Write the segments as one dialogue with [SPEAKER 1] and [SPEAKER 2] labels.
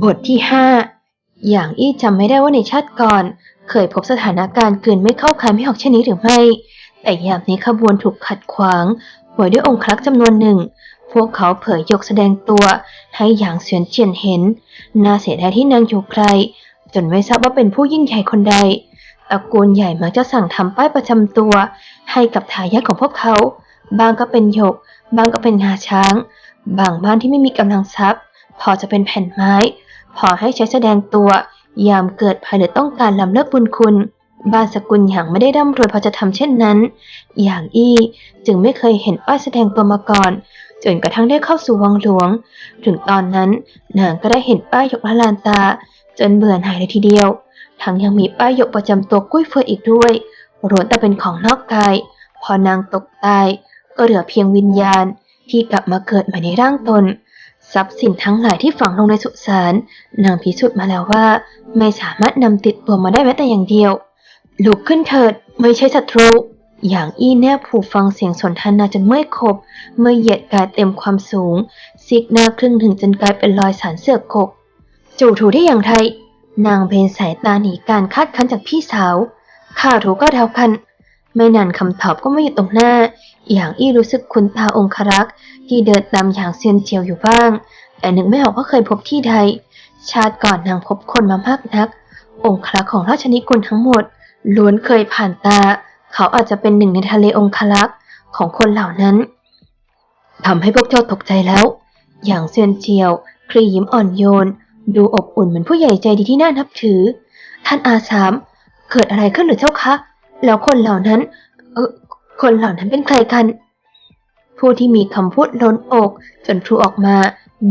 [SPEAKER 1] บทที่ห้าอย่างอี้จำไม่ได้ว่าในชาติก่อน เคยพบสถานการณ์กลืนไม่เข้าคายไม่ออกเช่นนี้หรือไม่ แต่ยามนี้ขบวนถูกขัดขวางไว้ด้วยองค์ครักษ์จำนวนหนึ่ง พวกเขาเผยยกแสดงตัวให้อย่างเสวียนเจียนเห็น น่าเสียดายที่นางอยู่ไกล จนไม่ทราบว่าเป็นผู้ยิ่งใหญ่คนใดตระกูลใหญ่มักจะสั่งทำป้ายประจำตัว ให้กับทายาทของพวกเขา บางก็เป็นหยก บางก็เป็นงาช้าง บางบ้านที่ไม่มีกำลังทรัพย์ พอจะเป็นแผ่นไม้ พอให้ใช้แสดงตัว ยามเกิดภัยหรือต้องการลำเลิกบุญคุณบ้านสกุลอย่างไม่ได้ร่ำรวยพอจะทำเช่นนั้น อย่างอี้จึงไม่เคยเห็นป้ายแสดงตัวมาก่อน จนกระทั่งได้เข้าสู่วังหลวง ถึงตอนนั้นนางก็ได้เห็นป้ายหยกละลานตา จนเบื่อหน่ายเลยทีเดียว ทั้งยังมีป้ายหยกประจำตัวกุ้ยเฟยอีกด้วยล้วนแต่เป็นของนอกกาย พอนางตกตาย ก็เหลือเพียงวิญญาณที่กลับมาเกิดใหม่ในร่างตน ทรัพย์สินทั้งหลายที่ฝังลงในสุสานนางพิสูจน์มาแล้วว่า ไม่สามารถนำติดตัวมาได้แม้แต่อย่างเดียวลุกขึ้นเถิดไม่ใช่ศัตรู อย่างอี้แนบผูฟังเสียงสนทนาจนเมื่อยขบ เมื่อเหยียดกายเต็มความสูงซิกหน้าครึ่งถึงจนกลายเป็นรอยสารเสือกกกจู่ถูได้อย่างไรนางเพนสายตาหนีการคาดคั้นจากพี่สาว ข้าถูก็เท่ากัน ไม่นานคำตอบก็ไม่อยู่ตรงหน้า อย่างอี้รู้สึกคุ้นตาองครักษ์ที่เดินตามอย่างเซียนเจียวอยู่บ้าง แต่นึกไม่ออกว่าเคยพบที่ใด ชาติก่อนนางพบคนมามากนัก องครักษ์ของราชนิกุลทั้งหมด ล้วนเคยผ่านตา เขาอาจจะเป็นหนึ่งในทะเลองคลักษ์ของคนเหล่านั้นทำให้พวกเจ้าตกใจแล้ว อย่างเซียนเจียวครียิ้มอ่อนโยน ดูอบอุ่นเหมือนผู้ใหญ่ใจดีที่น่านับถือ ท่านอาสามเกิดอะไรขึ้นหรือเจ้าคะ แล้วคนเหล่านั้น เออ คนเหล่านั้นเป็นใครกัน ผู้ที่มีคำพูดล้นอกจนพลูออกมา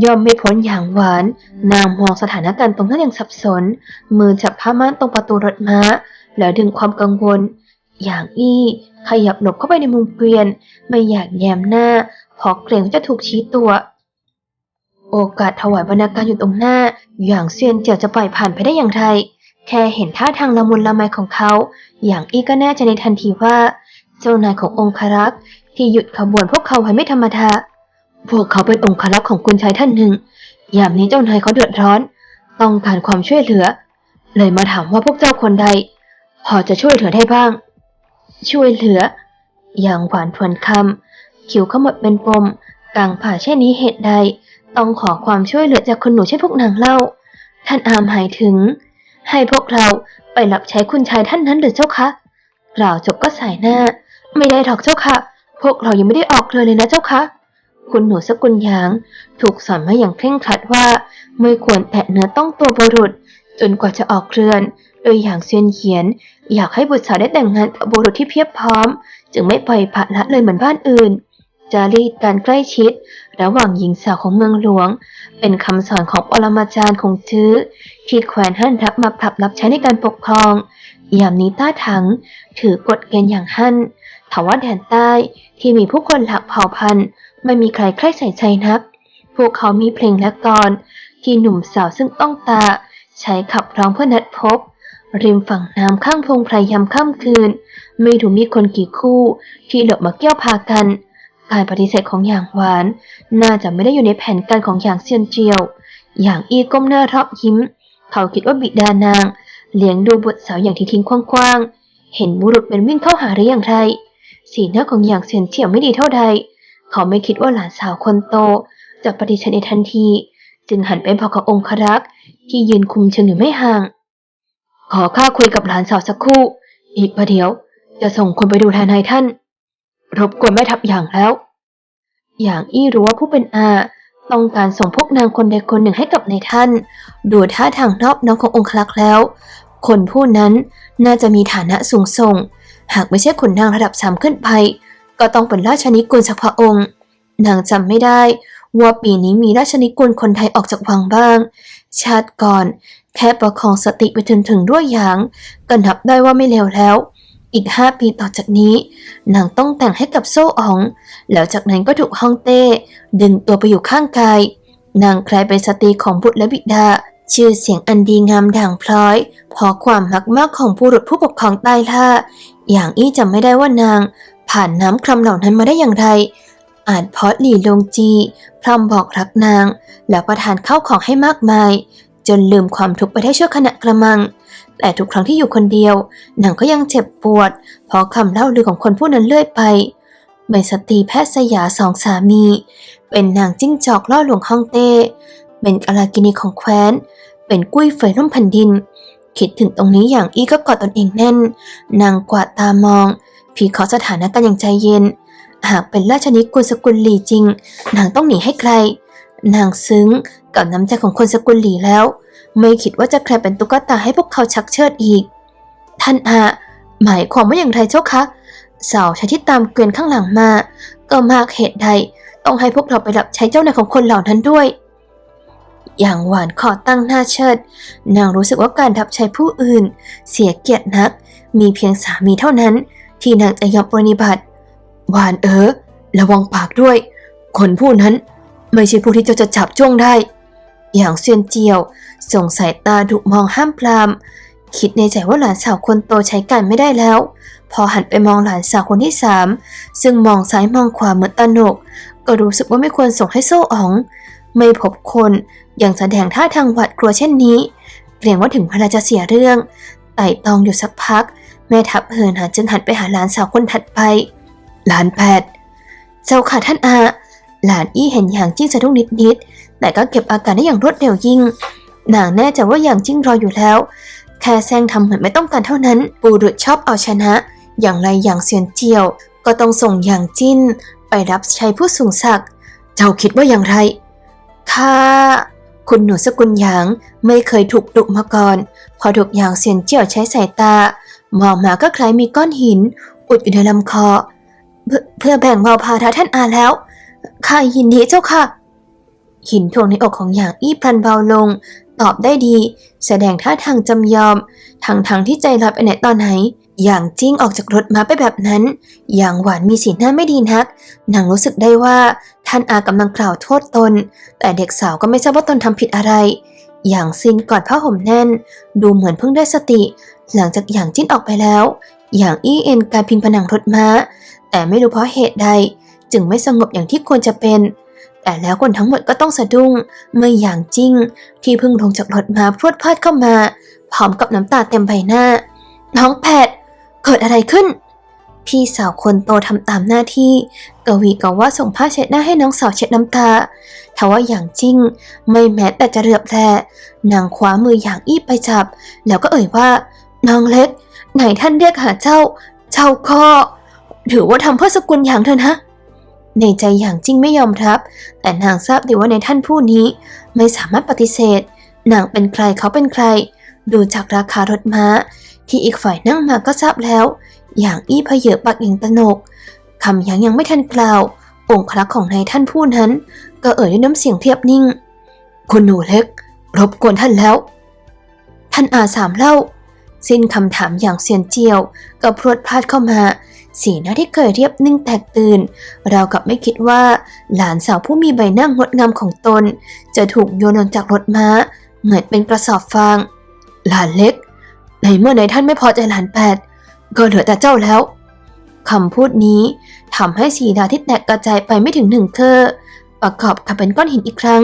[SPEAKER 1] ย่อมไม่พ้นอย่างหวาน นางมองสถานการณ์ตรงนั้นอย่างสับสน มือจับผ้าม่านตรงประตูรถม้า แล้วดึงความกังวล อย่างอี้ขยับหลบเข้าไปในมุมเกวียน ไม่อยากแยมหน้าเพราะเกรงว่าจะถูกชี้ตัว โอกาสถวายบรรณาการอยู่ตรงหน้า อย่างเซียนเจียวจะปล่อยผ่านไปได้อย่างไร แค่เห็นท่าทางละมุนละไมของเขา อย่างอี้ก็แน่ใจในทันทีว่า เจ้านายขององครักษ์ที่หยุดขบวนพวกเขาไว้ไม่ธรรมดาพวกเขาเป็นองครักษ์ของคุณชายท่านหนึ่ง ยามนี้เจ้านายเขาเดือดร้อน ต้องการความช่วยเหลือ เลยมาถามว่าพวกเจ้าคนใด พอจะช่วยเหลือได้บ้าง ช่วยเหลือ อย่างหวานทวนคำคิ้วขมวดเป็นปมกลางผ่าเช่นนี้เหตุใด ต้องขอความช่วยเหลือจากคนหนูเช่นพวกนางเล่า ท่านอามหมายถึง ให้พวกเราไปรับใช้คุณชายท่านนั้นหรือเจ้าคะกล่าวจบก็สายหน้า ไม่ได้หรอกเจ้าค่ะ พวกเรายังไม่ได้ออกเรือเลยนะเจ้าคะคุณหนูสกุลยาง ถูกสอนมาอย่างเคร่งครัดว่า ไม่ควรแตะเนื้อต้องตัวบุรุษ จนกว่าจะออกเรือน โดยอย่างเซียนเขียน อยากให้บุตรสาวได้แต่งงานกับบุรุษที่เพียบพร้อม จึงไม่ปล่อยผละละเลยเหมือนบ้านอื่น จารีตการใกล้ชิด ระหว่างหญิงสาวของเมืองหลวง เป็นคำสอนของปรมาจารย์ของจื้อที่แคว้นฮั่นรับมาปรับรับใช้ในการปกครองยามนี้ต้าถังถือกฎเกณฑ์อย่างฮั่น ถาว่าแดนใต้ที่มีผู้คนหลากเผ่าพันธุ์ ไม่มีใครใคร่ใส่ใจนัก พวกเขามีเพลงและกลอนที่หนุ่มสาวซึ่งต้องตา ใช้ขับร้องเพื่อนัดพบ ริมฝั่งน้ำข้างพงไพรยามค่ำคืน ไม่รู้มีคนกี่คู่ ที่หลบมาเกี่ยวพากัน การปฏิเสธของอย่างหวาน น่าจะไม่ได้อยู่ในแผนการของอย่างเซียนเจียว อย่างอีก้มหน้ารอบยิ้ม เขาคิดว่าบิดานาง เลี้ยงดูบุตรสาวอย่างที่ทิ้งคว้างๆเห็นบุรุษเป็นวิ่งเข้าหาหรืออย่างไร สีหน้าของอย่างเซียนเจียวไม่ดีเท่าใด เขาไม่คิดว่าหลานสาวคนโต จะปฏิเสธในทันที จึงหันไปบอกกับองครักษ์ที่ยืนคุมเชิงอยู่ไม่ห่าง ขอข้าคุยกับหลานสาวสักครู่ อีกประเดี๋ยว จะส่งคนไปดูแลนายท่าน รบกวนแม่ทัพอย่างแล้ว อย่างอี้รู้ว่าผู้เป็นอาต้องการส่งพวกนางคนใดคนหนึ่งให้กับนายท่าน ดูท่าทางนอบน้อมขององคลักษ์แล้ว คนผู้นั้นน่าจะมีฐานะสูงส่ง หากไม่ใช่ขุนนางระดับสามขึ้นไป ก็ต้องเป็นราชนิกุลสักพระองค์ นางจำไม่ได้ว่าปีนี้มีราชนิกุลคนไทยออกจากวังบ้าง ชาติก่อน แค่ประคองสติไปถึงถึงด้วยอย่าง ก็นับได้ว่าไม่เลวแล้ว อีกห้าปีต่อจากนี้ นางต้องแต่งให้กับโซ่ออง แล้วจากนั้นก็ถูกฮ่องเต้ ดึงตัวไปอยู่ข้างกาย นางกลายเป็นสตรีของบุตรและบิดา ชื่อเสียงอันดีงามด่างพร้อยพราะความมักมากของผู้รุษผู้ปกครองใต้ล่า อย่างอี้จำไม่ได้ว่านาง ผ่านน้ำคำเหล่านั้นมาได้อย่างไร อาจเพราะหลี่ลงจีพร่ำบอกรักนาง แล้วประทานเข้าของให้มากมาย จนลืมความทุกข์ไปได้ชั่วขณะกระมัง แต่ทุกครั้งที่อยู่คนเดียวนางก็ยังเจ็บปวด เพราะคำเล่าลือของคนผู้นั้นเลื่อยไปเป็นสตรีแพทย์สยาสองสามี เป็นนางจิ้งจอกล่อหลวงฮ่องเต้ เป็นกาลากินีของแคว้น เป็นกุ้ยเฟยล่มแผ่นดิน คิดถึงตรงนี้อย่างอี้ก็กอดตนเองแน่น นางกวาดตามอง พีเคาะสถานะการณ์อย่างใจเย็น หากเป็นราชนิกุลสกุลหลีจริง นางต้องหนีให้ไกลนางซึ้งกับน้ำใจของคนสกุลหลีแล้ว ไม่คิดว่าจะใครเป็นตุ๊กตาให้พวกเขาชักเชิดอีก ท่านอาหมายความว่าอย่างไรเจ้าคะสาวใช้ที่ตามเกวียนข้างหลังมา ก็มากเหตุใดต้องให้พวกเราไปรับใช้เจ้านายของคนเหล่านั้นด้วย อย่างหวานขอตั้งหน้าเชิด นางรู้สึกว่าการรับใช้ผู้อื่น เสียเกียรตินัก มีเพียงสามีเท่านั้น ที่นางจะยอมปรนิบัติหวานเออระวังปากด้วย คนผู้นั้น ไม่ใช่ผู้ที่เจ้าจะจับจ้วงได้ อย่างเซียนเจียวส่งสายตาดุมองห้ามปราม คิดในใจว่าหลานสาวคนโตใช้การไม่ได้แล้ว พอหันไปมองหลานสาวคนที่สามซึ่งมองซ้ายมองขวาเหมือนตาหนก ก็รู้สึกว่าไม่ควรส่งให้โซ่อ๋อง ไม่พบคน ยังแสดงท่าทางหวาดกลัวเช่นนี้ เกรงว่าถึงเวลาจะเสียเรื่อง ไต่ตองอยู่สักพัก แม่ทัพเหินหาจึงหันไปหาหลานสาวคนถัดไป หลานแปด เจ้าค่ะท่านอา หลานอี้เห็นอย่างจิ้งสะดุ้งนิดๆ แต่ก็เก็บอาการได้อย่างรวดเร็วยิ่ง นางแน่ใจว่าอย่างจิ้งรออยู่แล้ว แค่แซงทำเหมือนไม่ต้องการเท่านั้น ปูรุษชอบเอาชนะ อย่างไรอย่างเซียนเจียว ก็ต้องส่งอย่างจิ้น ไปรับใช้ผู้สูงศักดิ์ เจ้าคิดว่าอย่างไรข้า คุณหนูสกุลหยางไม่เคยถูกดุมาก่อน พอถูกหยางเซียนเจียวใช้สายตา มองมาก็คล้ายมีก้อนหิน อุดอยู่ในลำคอ เพื่อแบ่งเบาภาระท่านอาแล้วข้ายินดีเจ้าค่ะ หินทวงในอกของหยางอี้พลันเบาลง ตอบได้ดี แสดงท่าทางจำยอมทั้งทางๆที่ใจลอยไปไหนตอนไหน อย่างจิ้งออกจากรถมาไปแบบนั้น อย่างหวานมีสีหน้าไม่ดีนัก นางรู้สึกได้ว่าท่านอากำลังกล่าวโทษตน แต่เด็กสาวก็ไม่ทราบว่าตนทำผิดอะไร อย่างซินกอดผ้าห่มแน่น ดูเหมือนเพิ่งได้สติ หลังจากอย่างจิ้นออกไปแล้ว อย่างอี้เอ็นกลายพิงผนังรถม้า แต่ไม่รู้เพราะเหตุใด จึงไม่สงบอย่างที่ควรจะเป็น แต่แล้วคนทั้งหมดก็ต้องสะดุ้ง เมื่ออย่างจิ้งที่เพิ่งลงจากรถมาพรวดพลาดเข้ามาพร้อมกับน้ำตาเต็มใบหน้า น้องแพท เกิดอะไรขึ้น พี่สาวคนโตทำตามหน้าที่กวีกว่าส่งผ้าเช็ดหน้าให้น้องสาวเช็ดน้ำตาทว่าอย่างจริง ไม่แม้แต่จะเรือบแลนางคว้ามืออย่างอี้ไปจับ แล้วก็เอ่ยว่า น้องเล็ก ไหนท่านเรียกหาเจ้า เจ้าก็ถือว่าทำเพื่อสกุลอย่างเธอนะในใจอย่างจริงไม่ยอมรับ แต่นางทราบดีว่าในท่านผู้นี้ ไม่สามารถปฏิเสธ นางเป็นใครเขาเป็นใคร ดูจากราคารถม้า ที่อีกฝ่ายนั่งมาก็ทราบแล้ว อย่างอี้เพเยอปากอย่างตนกคำยังยังไม่ทันกล่าว องครักษ์ของนายท่านผู้นั้น ก็เอ่ยด้วยน้ำเสียงเทียบนิ่ง คุณหนูเล็ก รบกวนท่านแล้ว ท่านอาสามเล่า สิ้นคำถามอย่างเซียนเจียว ก็พรวดพลาดเข้ามา สีหน้าที่เคยเรียบนิ่งแตกตื่น เรากับไม่คิดว่า หลานสาวผู้มีใบหน้างดงามของตน จะถูกโยนลงจากรถม้า เหมือนเป็นกระสอบฟาง หลานเล็ก ในเมื่อในท่านไม่พอใจหลานแปดก็เหลือแต่เจ้าแล้วคำพูดนี้ทำให้สีดาที่แตกกระจายไปไม่ถึงหนึ่งเคอประกอบกับเป็นก้อนหินอีกครั้ง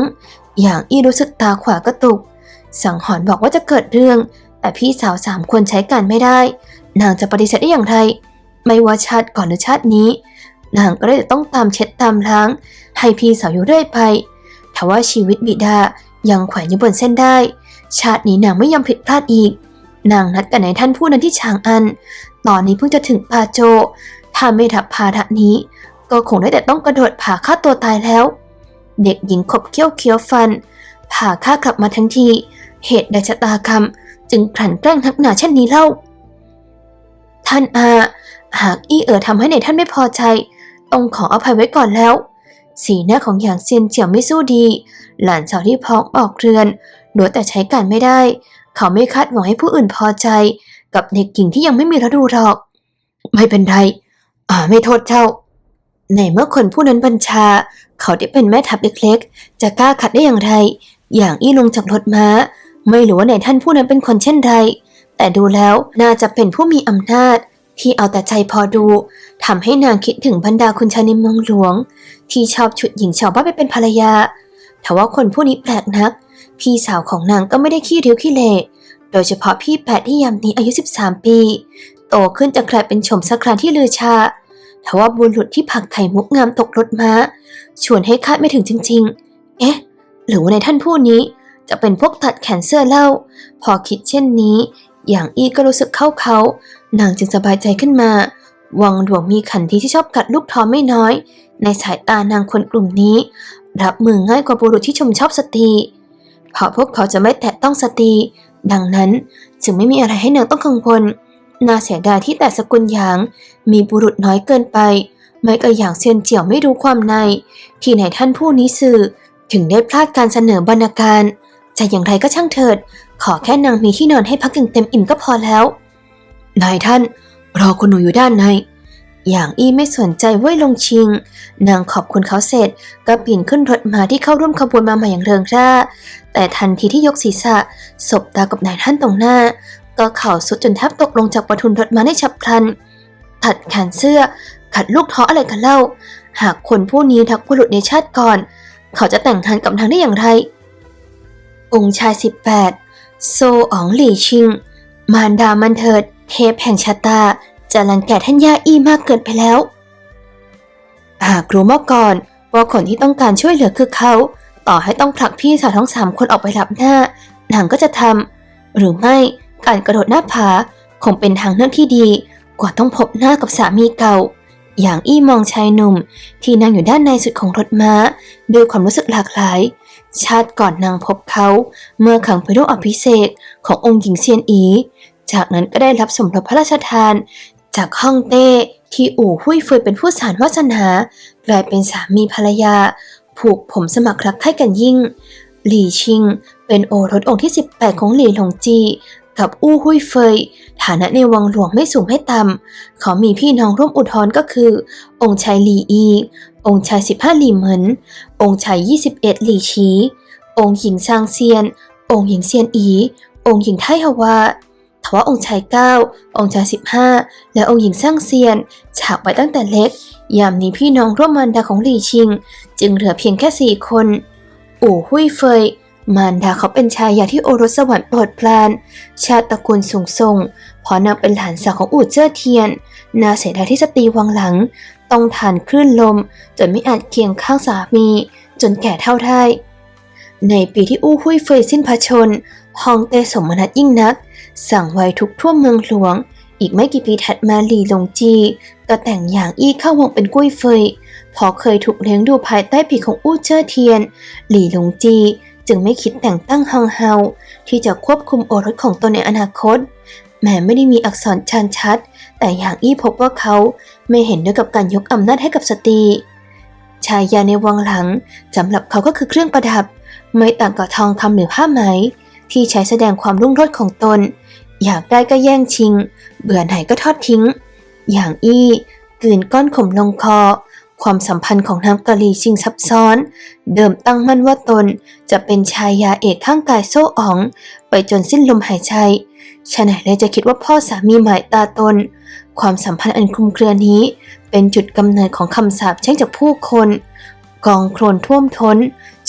[SPEAKER 1] อย่างอี้รู้สึกตาขวากระตุก สังหรณ์บอกว่าจะเกิดเรื่อง แต่พี่สาวสามคนใช้การไม่ได้ นางจะปฏิเสธได้อย่างไร ไม่ว่าชาติก่อนหรือชาตินี้ นางก็เลยจะต้องตามเช็ดตามล้าง ให้พี่สาวอยู่เรื่อยไปทว่าชีวิตบิดายังแขวนอยู่บนเส้นได้ ชาตินี้นางไม่ยอมผิดพลาดอีก นางนัดกับนายท่านผู้นั้นที่ชางอัน ตอนนี้เพิ่งจะถึงปาโจ ถ้าไม่รับภาระนี้ ก็คงได้แต่ต้องกระโดดผ่าฆ่าตัวตายแล้ว เด็กหญิงขบเคี้ยวเคี้ยวฟัน ผ่าฆ่ากลับมาทั้งที เหตุใดชะตากรรม จึงกลั่นแกล้งทักหนาเช่นนี้เล่า ท่านอา หากอี้เอ๋อทำให้ในท่านไม่พอใจ ต้องขออภัยไว้ก่อนแล้ว สีหน้าของหยางเซียนเจียวไม่สู้ดี หลานสาวที่พ้องออกเรือนโดยแต่ใช้การไม่ได้ เขาไม่คาดหวังให้ผู้อื่นพอใจ กับเด็กหญิงที่ยังไม่มีฤดูหรอก ไม่เป็นไรอ่าไม่โทษเจ้า ในเมื่อคนผู้นั้นบัญชา เขาได้เป็นแม่ทัพเล็กๆ จะกล้าขัดได้อย่างไร อย่างอี้ลงจากรถม้า ไม่รู้ว่าในท่านผู้นั้นเป็นคนเช่นไร แต่ดูแล้วน่าจะเป็นผู้มีอำนาจ ที่เอาแต่ใจพอดูทำให้นางคิดถึงบรรดาคุณชายในเมืองหลวง ที่ชอบฉุดหญิงชาวบ้านไปเป็นภรรยาทว่าคนผู้นี้แปลกนัก พี่สาวของนางก็ไม่ได้ขี้ริ้วขี้เหร่โดยเฉพาะพี่แปดที่ยามนี้อายุ 13 ปี โตขึ้นจะกลายเป็นชมสักครานที่ลือชาทว่าบุรุษที่ผักไข่มุกงามตกรถม้า ชวนให้คาดไม่ถึงจริง ๆ เอ๊ะ หรือว่าในท่านผู้นี้ จะเป็นพวกตัดแขนเสื้อเล่า พอคิดเช่นนี้ อย่างอี้ก็รู้สึกเข้าเขา นางจึงสบายใจขึ้นมา วังหลวงมีขันทีที่ชอบกัดลูกทอไม่น้อย ในสายตานางคนกลุ่มนี้ รับมือง่ายกว่าบุรุษที่ชมชอบสตรี เพราะพวกเขาจะไม่แตะต้องสตรี ดังนั้นจึงไม่มีอะไรให้นางต้องกังวลน่าเสียดายที่แต่สกุลหยาง มีบุรุษน้อยเกินไป ไม่ก็อย่างเซียนเจียวไม่รู้ความใน ที่ไหนท่านผู้นี้สื่อ ถึงได้พลาดการเสนอบรรณาการ จะอย่างไรก็ช่างเถิด ขอแค่นางมีที่นอนให้พักอย่างเต็มอิ่มก็พอแล้ว นายท่าน รอคุณหนูอยู่ด้านใน อย่างอี้ไม่สนใจเว่ยลงชิง นางขอบคุณเขาเสร็จ ก็ปีนขึ้นรถมาที่เข้าร่วมขบวนมาใหม่อย่างเริงร่า แต่ทันทีที่ยกศีรษะ สบตากับนายท่านตรงหน้า ก็เข่าสุดจนแทบตกลงจากประทุนรถมาได้ฉับพลัน ถัดแขนเสื้อ ขัดลูกท้ออะไรกันเล่า หากคนผู้นี้ทักบุรุษในชาติก่อน เขาจะแต่งงานกับนางได้อย่างไร องค์ชายสิบแปดโซอ๋องหลี่ชิง มารดามันเถิด เทพแห่งชะตา จะรังแกท่านย่าอี้มากเกินไปแล้ว หากรู้มาก่อนว่าคนที่ต้องการช่วยเหลือคือเขา ต่อให้ต้องผลักพี่สาวทั้งสามคนออกไปรับหน้านางก็จะทำหรือไม่การกระโดดหน้าผาคงเป็นทางเลือกที่ดี กว่าต้องพบหน้ากับสามีเก่า อย่างอี้มองชายหนุ่ม ที่นั่งอยู่ด้านในสุดของรถม้า ด้วยความรู้สึกหลากหลาย ชาติก่อนนางพบเขา เมื่อขังไปด้วยอภิเษกขององค์หญิงเซียนอี จากนั้นก็ได้รับสมรพระราชทาน จากฮ่องเต้ที่อู่หุ้ยเฟยเป็นผู้สารวาสนากลายเป็นสามีภรรยา ผูกผมสมัครรักใคร่กันยิ่ง หลี่ชิง เป็นโอรสองค์ที่ 18 ของหลี่หลงจี กับอู้หุ้ยเฟย ฐานะในวังหลวงไม่สูงไม่ต่ำเขามีพี่น้องร่วมอุทธรก็คือ องค์ชายหลี่อี องค์ชาย 15 หลี่เหมินองค์ชาย 21 หลี่ชี องค์หญิงซางเซียน องค์หญิงเซียนอี องค์หญิงไทฮวา ทว่าองค์ชาย 9 องค์ชาย 15 และองค์หญิงซ่างเซียน ฉากไว้ตั้งแต่เล็ก ยามนี้พี่น้องร่วมมารดาของหลี่ชิง จึงเหลือเพียงแค่สี่คน อู่หุ้ยเฟย มารดาเขาเป็นชายาที่โอรสสวรรค์โปรดปราน ชาติตระกูลสูงส่งพราะนางเป็นหลานสาวของอู่เจ้อเทียน นาเสียดายที่สตรีวังหลัง ต้องทานคลื่นลม จนไม่อาจเคียงข้างสามี จนแก่เท่าได้ในปีที่อู้หุ้ยเฟยสิ้นพระชน ฮองเต้สมนัตยิ่งนัก สั่งไว้ทุกทั่วเมืองหลวง อีกไม่กี่ปีถัดมาหลี่หลงจี ก็แต่งอย่างอี้เข้าวงเป็นกุ้ยเฟยพอเคยถูกเลี้ยงดูภายใต้ปีของอู้เจ้อเทียน หลี่หลงจี จึงไม่คิดแต่งตั้งฮังเฮาที่จะควบคุมโอรสของตนในอนาคต แม้ไม่ได้มีอักษรชันชัด แต่อย่างอี้พบว่าเขาไม่เห็นด้วยกับการยกอำนาจให้กับสตรีชายยาในวังหลังสำหรับเขาก็คือเครื่องประดับ ไม่ต่างกับทองคำหรือผ้าไหม ที่ใช้แสดงความรุ่งโรจน์ของตน อยากได้ก็แย่งชิง เบื่อไหนก็ทอดทิ้ง อย่างอี้กลืนก้อนขมลงคอ ความสัมพันธ์ของนางกะลีชิงซับซ้อน เดิมตั้งมั่นว่าตนจะเป็นชายยาเอกข้างกายโซ่อ๋อง ไปจนสิ้นลมหายใจฉะไหนเลยจะคิดว่าพ่อสามีหมายตาตน ความสัมพันธ์อันคลุมเครือนี้ เป็นจุดกำเนิดของคำสาปแช่งจากผู้คน กองโคลนท่วมท้น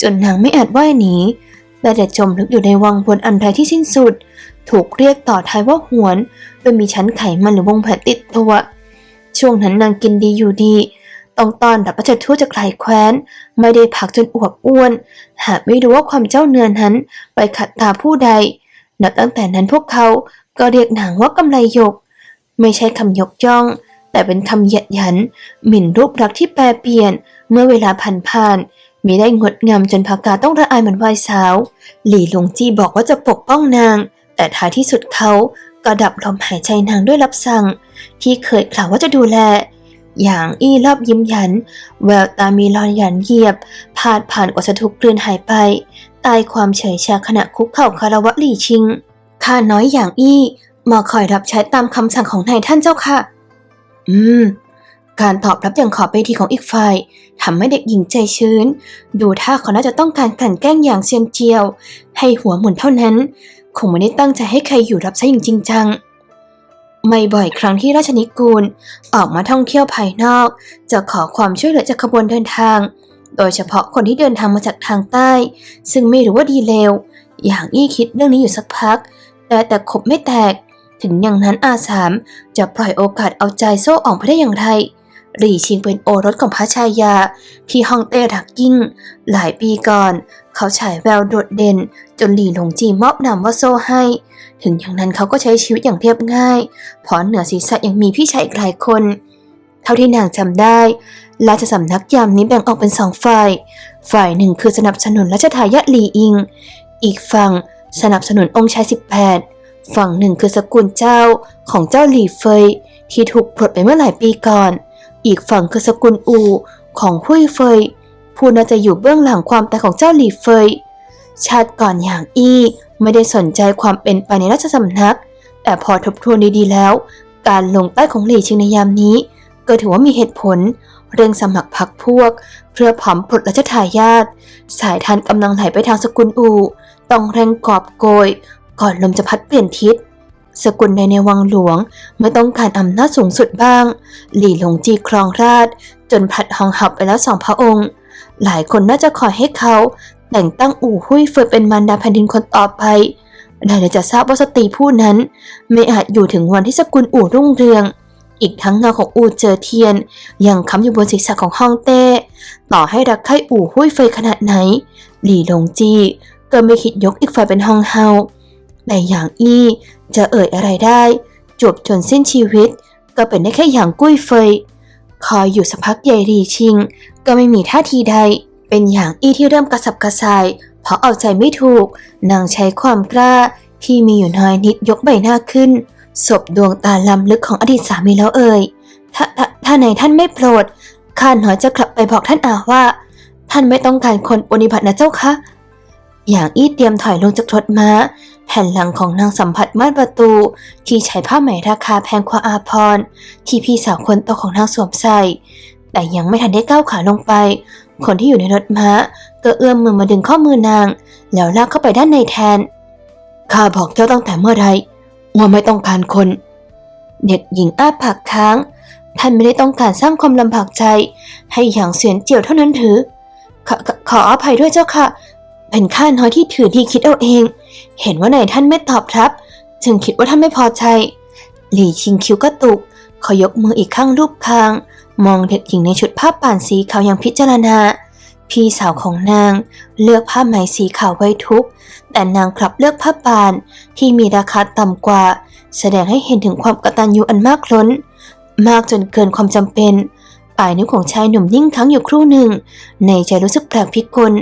[SPEAKER 1] จนนางไม่อาจว่ายหนีได้แต่จมลึกอยู่ในวังวนอันไรที่สิ้นสุด ถูกเรียกต่อท้ายว่าหวน โดยมีชั้นไขมันหรือวงแผลติดตัว ช่วงนั้นนางกินดีอยู่ดีต้องตอนรับพระเจ้าทูตจากหลายแคว้น ไม่ได้พักจนอวบอ้วน หากไม่รู้ว่าความเจ้าเนือนั้นไปขัดตาผู้ใด นับตั้งแต่นั้นพวกเขาก็เรียกนางว่ากำไลหยก ไม่ใช่คำยกย่อง แต่เป็นคำเหยียดหยัน หมิ่นรูปลักษณ์ที่แปรเปลี่ยน เมื่อเวลาผ่านผ่านมีได้งดงามจนพากาต้องระอายเหมือนวายสาว หลี่หลงจีบอกว่าจะปกป้องนาง แต่ท้ายที่สุดเขาก็ดับลมหายใจนางด้วยรับสั่ง ที่เคยกล่าวว่าจะดูแล อย่างอี้รอบยิ้มยัน แววตามีรอยหยันเหยียบพาดผ่านกว่าจะถูกกลืนหายไป ตายความเฉยชาขณะคุกเข่าคารวะหลี่ชิงข้าน้อยอย่างอี้มาคอยรับใช้ตามคำสั่งของนายท่านเจ้าค่ะ อืม การตอบรับอย่างขอบไปทีของอีกฝ่ายทำให้เด็กหญิงใจชื้น ดูท่าเขาน่าจะต้องการกลั่นแกล้งอย่างเซียมเจียว ให้หัวหมุนเท่านั้น คงไม่ได้ตั้งใจให้ใครอยู่รับใช้อย่างจริงจัง ไม่บ่อยครั้งที่ราชนิกูลออกมาท่องเที่ยวภายนอก จะขอความช่วยเหลือจากขบวนเดินทาง โดยเฉพาะคนที่เดินทางมาจากทางใต้ ซึ่งไม่รู้ว่าดีเลวอย่างอี้คิดเรื่องนี้อยู่สักพัก แต่แต่ขบไม่แตก ถึงอย่างนั้นอาสามจะปล่อยโอกาสเอาใจโซ่อ่องไปได้อย่างไร หลี่ชิงเป็นโอรสของพระชายา ที่ฮ่องเต้รักยิ่ง หลายปีก่อน เขาฉายแววโดดเด่น จนหลี่หลงจีมอบนามว่าโซ่ให้ ถึงอย่างนั้นเขาก็ใช้ชีวิตอย่างเรียบง่ายพราะเหนือศีรษะยังมีพี่ชายอีกหลายคน เท่าที่นางจำได้ราชสำนักยามนี้แบ่งออกเป็นสองฝ่าย ฝ่ายหนึ่งคือสนับสนุนรัชทายาทหลี่อิง อีกฝั่งสนับสนุนองค์ชาย18ฝั่งหนึ่งคือสกุลเจ้าของเจ้าหลี่เฟยที่ถูกปลดไปเมื่อหลายปีก่อน อีกฝั่งคือสกุลอูของหุยเฟย ผู้น่าจะอยู่เบื้องหลังความตายของเจ้าหลี่เฟย ชาติก่อนอย่างอี้ไม่ได้สนใจความเป็นไปในราชสำนัก แต่พอทบทวนดีๆแล้ว การลงใต้ของหลี่ชิงในยามนี้ ก็ถือว่ามีเหตุผล เรื่องสมัครพรรคพวก เพื่อผอมปลดรัชทายาทสายทานกำลังไหลไปทางสกุลอู ต้องเร่งกอบโกย ก่อนลมจะพัดเปลี่ยนทิศ สกุลในในวังหลวงเมื่อต้องการอำนาจสูงสุดบ้าง หลี่หลงจีครองราช จนพัดหองหับไปแล้วสองพระองค์ หลายคนน่าจะคอยให้เขาแต่งตั้งอู่หุยเฟิยเป็นมารดาแผ่นดินคนต่อไปได้เลยจะทราบว่าสตรีผู้นั้น ไม่อาจอยู่ถึงวันที่สกุลอู่รุ่งเรือง อีกทั้งเงาของอู่เจอเทียน ยังค้ำอยู่บนศีรษะของฮ่องเต้ ต่อให้รักใคร่อู่หุยเฟยขนาดไหน หลี่หลงจีก็ไม่คิดยกอีกฝ่ายเป็นฮ่องเฮาแต่อย่างอี้ จะเอ่ยอะไรได้จบจนสิ้นชีวิต ก็เป็นได้แค่อย่างกุ้ยเฟย คอยอยู่สักพักใหญ่หลีชิง ก็ไม่มีท่าทีใด เป็นอย่างอี้ที่เริ่มกระสับกระส่าย เพราะเอาใจไม่ถูก นางใช้ความกล้าที่มีอยู่น้อยนิดยกใบหน้าขึ้น ศพดวงตาล้ำลึกของอดีตสามีแล้วเอ่ย ถ้าถ้าถ้าไหนท่านไม่โปรด ข้าน้อยจะกลับไปบอกท่านอาว่า ท่านไม่ต้องการคนปฏิบัตินะเจ้าคะ อย่างอี้เตรียมถอยลงจากรถม้า แผ่นหลังของนางสัมผัสม่านประตู ที่ใช้ผ้าไหมราคาแพงกว่าอาพรที่พี่สาวคนโตของนางสวมใส่ แต่ยังไม่ทันได้ก้าวขาลงไป คนที่อยู่ในรถม้าก็เอื้อมมือมาดึงข้อมือนาง แล้วลากเข้าไปด้านในแทน ข้าบอกเจ้าตั้งแต่เมื่อไรว่าไม่ต้องการคน เด็กหญิงอ้าปากค้าง ท่านไม่ได้ต้องการสร้างความลำบากใจ ให้อย่างเสียนเจียวเท่านั้นหรือขอขอขออภัยด้วยเจ้าค่ะ เป็นข้าน้อยที่ถือดีคิดเอาเอง เห็นว่านายท่านไม่ตอบรับ จึงคิดว่าท่านไม่พอใจ หลี่ชิงคิ้วกระตุกขายกมืออีกข้างรูปคาง มองเด็กหญิงในชุดผ้าป่านสีขาวอย่างพิจารณา พี่สาวของนาง เลือกผ้าไหมสีขาวไว้ทุก แต่นางกลับเลือกผ้าป่านที่มีราคาต่ำกว่า แสดงให้เห็นถึงความกตัญญูอันมากล้น มากจนเกินความจำเป็น ปลายนิ้วของชายหนุ่มนิ่งค้างอยู่ครู่หนึ่ง ในใจรู้สึกแปลกพิกล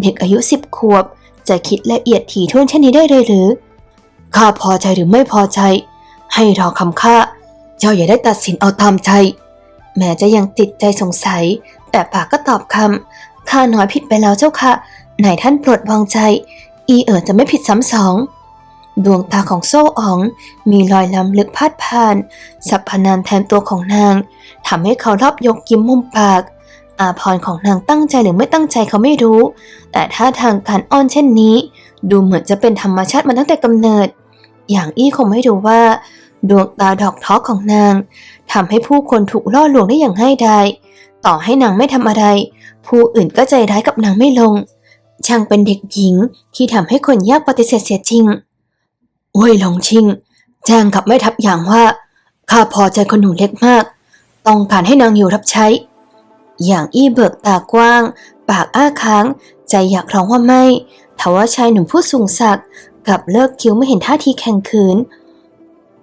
[SPEAKER 1] เด็กอายุสิบขวบ จะคิดละเอียดถี่ถ้วนเช่นนี้ได้เลยหรือ ข้าพอใจหรือไม่พอใจ ให้รอคำข้า เจ้าอย่าได้ตัดสินเอาตามใจ แม้จะยังติดใจสงสัย แต่ปากก็ตอบคำ ข้าน้อยผิดไปแล้วเจ้าค่ะ นายท่านโปรดวางใจ อีเอ๋อจะไม่ผิดซ้ำสองดวงตาของโซ่อ๋อง มีรอยล้ำลึกพาดผ่าน สัพพนานแทนตัวของนาง ทำให้เขารอบยกยิ้มมุมปาก อาพรของนางตั้งใจหรือไม่ตั้งใจเขาไม่รู้ แต่ถ้าทางการอ้อนเช่นนี้ ดูเหมือนจะเป็นธรรมชาติมาตั้งแต่กำเนิด อย่างอี้คงไม่รู้ว่าดวงตาดอกท้อของนางทำให้ผู้คนถูกล่อลวงได้อย่างง่ายดายต่อให้นางไม่ทำอะไร ผู้อื่นก็ใจร้ายกับนางไม่ลง ช่างเป็นเด็กหญิงที่ทำให้คนยากปฏิเสธเสียจริงเว่ยหลงชิง แจ้งกับแม่ทัพอย่างว่า ข้าพอใจคนหนูเล็กมาก ต้องการให้นางอยู่รับใช้ อย่างอี้เบิกตากว้าง ปากอ้าค้าง ใจอยากร้องว่าไม่ทว่าชายหนุ่มผู้สูงศักดิ์กลับเลิกคิ้วไม่เห็นท่าทีแข็งขืน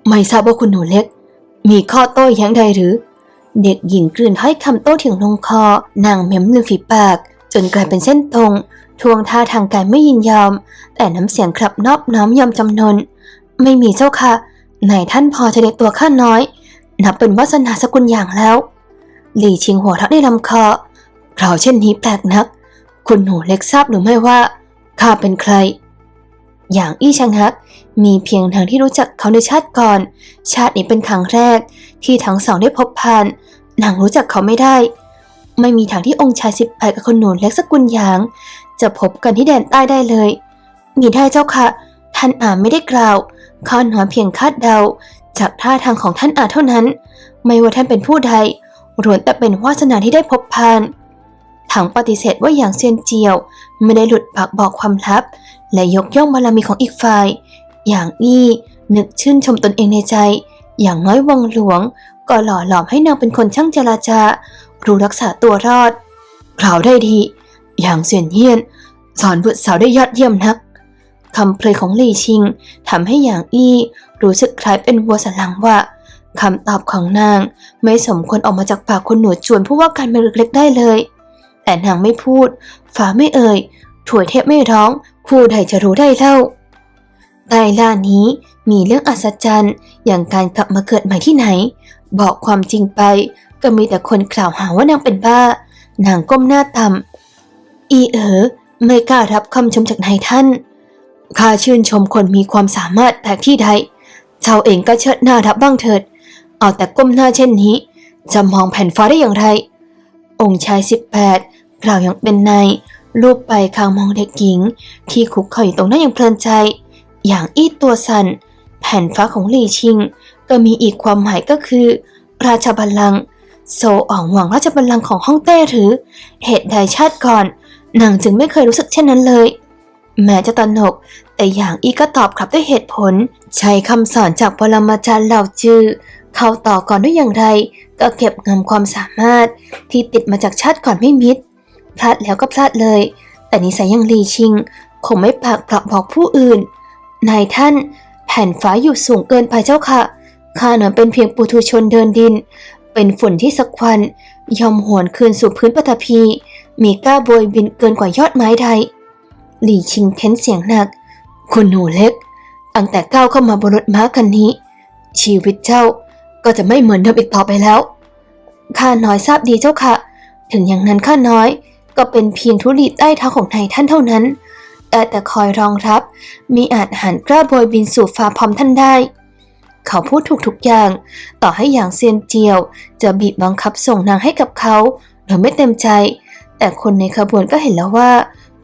[SPEAKER 1] ไม่ทราบว่าคุณหนูเล็ก มีข้อโต้แย้งใดหรือ เด็กหญิงกลืนถ้อยคำโต้เถียงลงคอ นางเม้มริมฝีปาก จนกลายเป็นเส้นตรงทวงท่าทางการไม่ยินยอม แต่น้ำเสียงกลับนอบน้อมยอมจำนน ไม่มีเจ้าค่ะไหนท่านพอจะในตัวข้าน้อย นับเป็นวาสนาสกุลอย่างแล้ว หลี่ชิงหัวเราะในลำคอเราะเช่นนี้แปลกนัก คุณหนูเล็กทราบหรือไม่ว่าข้าเป็นใคร อย่างอี้ชังฮัก มีเพียงทางที่รู้จักเขาในชาติก่อน ชาตินี้เป็นครั้งแรก ที่ทั้งสองได้พบผ่านนางรู้จักเขาไม่ได้ ไม่มีทางที่องค์ชายสิบแปดกับคนหนูเล็กสกุลหยาง จะพบกันที่แดนใต้ได้เลย มีได้เจ้าค่ะ ท่านอ่านไม่ได้กล่าวข้าน้อยเพียงคาดเดา จากท่าทางของท่านอาเท่านั้น ไม่ว่าท่านเป็นผู้ใดล้วนแต่เป็นวาสนาที่ได้พบผ่านถังปฏิเสธว่าอย่างเซียนเจียว ไม่ได้หลุดปากบอกความลับ และยกย่องบารมีของอีกฝ่าย อย่างอี้นึกชื่นชมตนเองในใจ อย่างน้อยวังหลวง ก็หล่อหลอมให้นางเป็นคนช่างเจราจา รู้รักษาตัวรอดกล่าวได้ดี อย่างเซียนเฮียน สอนบุตรสาวได้ยอดเยี่ยมนักคำเพลยของหลี่ชิงทำให้หยางอี้รู้สึกคล้ายเป็นวัวสันหลังว่าคำตอบของนางไม่สมควรออกมาจากปากคนหนวดจวนผู้ว่าการเมืองเล็กๆได้เลย แต่นางไม่พูดฟ้าไม่เอ่ยถวยเทพไม่ร้อง ผู้ใดจะรู้ได้เล่าใต้ล่านี้มีเรื่องอัศจรรย์ อย่างการกลับมาเกิดใหม่ที่ไหน บอกความจริงไป ก็มีแต่คนกล่าวหาว่านางเป็นบ้า นางก้มหน้าต่ำอีเอ๋อไม่กล้ารับคำชมจากนายท่านข้าชื่นชมคนมีความสามารถแต่ที่ใด เจ้าเองก็เชิดหน้ารับบ้างเถิด เอาแต่ก้มหน้าเช่นนี้ จะมองแผ่นฟ้าได้อย่างไร องค์ชายสิบแปดกล่าวอย่างเป็นในลูบไปคางมองเด็กหญิง ที่คุกเข่าอยู่ตรงนั้นอย่างเพลินใจ อย่างอี้ตัวสัน่น แผ่นฟ้าของหลี่ชิง ก็มีอีกความหมายก็คือ ราชบัลลังก์โซอ่องหวังราชบัลลังก์ของฮ่องเต้หรือ เหตุใดชาติก่อนนางจึงไม่เคยรู้สึกเช่นนั้นเลย แม้จะตนก แต่อย่างอีก็ตอบกลับด้วยเหตุผล ใช้คำสอนจากปรมาจารย์เหล่าจือเข้าต่อก่อนด้วยอย่างไร ก็เก็บงำความสามารถที่ติดมาจากชาติก่อนไม่มิดพลาดแล้วก็พลาดเลย แต่นิสัยยังลีชิง คงไม่ปากเปราบอกผู้อื่น นายท่าน แผ่นฟ้าอยู่สูงเกินไปเจ้าค่ะข้าหนั้นเป็นเพียงปุถุชนเดินดิน เป็นฝุ่นที่สักวันยอมหวนคืนสู่พื้นปฐพีมีกล้าโบยบินเกินกว่ายอดไม้ใด หลี่ชิงเค้นเสียงหนัก คุณหนูเล็ก ตั้งแต่ก้าวเข้ามาบนรถม้าคันนี้ ชีวิตเจ้าก็จะไม่เหมือนเดิมอีกต่อไปแล้วข้าน้อยทราบดีเจ้าค่ะ ถึงอย่างนั้นข้าน้อยก็เป็นเพียงธุลีใต้เท้าของนายท่านเท่านั้น แต่แต่คอยรองรับ มีอาจหันกล้าโบยบินสู่ฟ้าพร้อมท่านได้ เขาพูดถูกทุกอย่าง ต่อให้อย่างเซียนเจียว จะบีบบังคับส่งนางให้กับเขาโดยไม่เต็มใจ แต่คนในขบวนก็เห็นแล้วว่า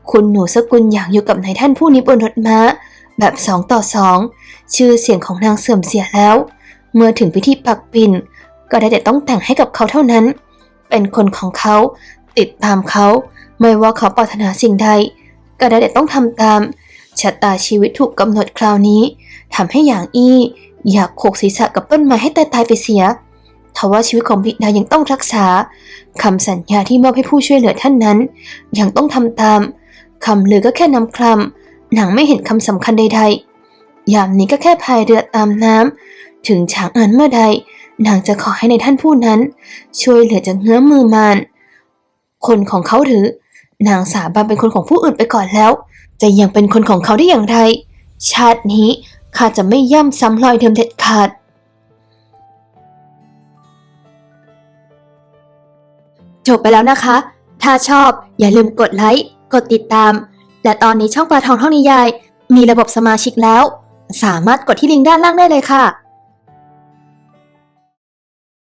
[SPEAKER 1] คุณหนูสกุลอยากอยู่กับนายท่านผู้นี้บนรถม้า แบบสองต่อสอง ชื่อเสียงของนางเสื่อมเสียแล้ว เมื่อถึงพิธีปักปิ่น ก็ได้แต่ต้องแต่งให้กับเขาเท่านั้น เป็นคนของเขา ติดตามเขา ไม่ว่าเขาปรารถนาสิ่งใด ก็ได้แต่ต้องทำตาม ชะตาชีวิตถูกกำหนดคราวนี้ทำให้อย่างอี้อยากโขกศีรษะกับต้นไม้ให้ตายตายไปเสียทว่าชีวิตของบิดายังต้องรักษาคำสัญญาที่มอบให้ผู้ช่วยเหลือท่านนั้น ยังต้องทำตาม คำลือก็แค่นำคลำนางไม่เห็นคำสำคัญใดๆ ยามนี้ก็แค่พายเรือตามน้ำถึงฉางอันเมื่อใด นางจะขอให้ในท่านผู้นั้น ช่วยเหลือจากเงื้อมมือมารคนของเขาหรือนางสาบานเป็นคนของผู้อื่นไปก่อนแล้ว จะยังเป็นคนของเขาได้อย่างไร ชาตินี้ข้าจะไม่ย่ำซ้ำรอยเดิมเด็ดขาดจบไปแล้วนะคะ ถ้าชอบอย่าลืมกดไลค์ กดติดตาม และตอนนี้ช่องปลาทองท่องนิยาย มีระบบสมาชิกแล้ว สามารถกดที่ลิงก์ด้านล่างได้เลยค่ะ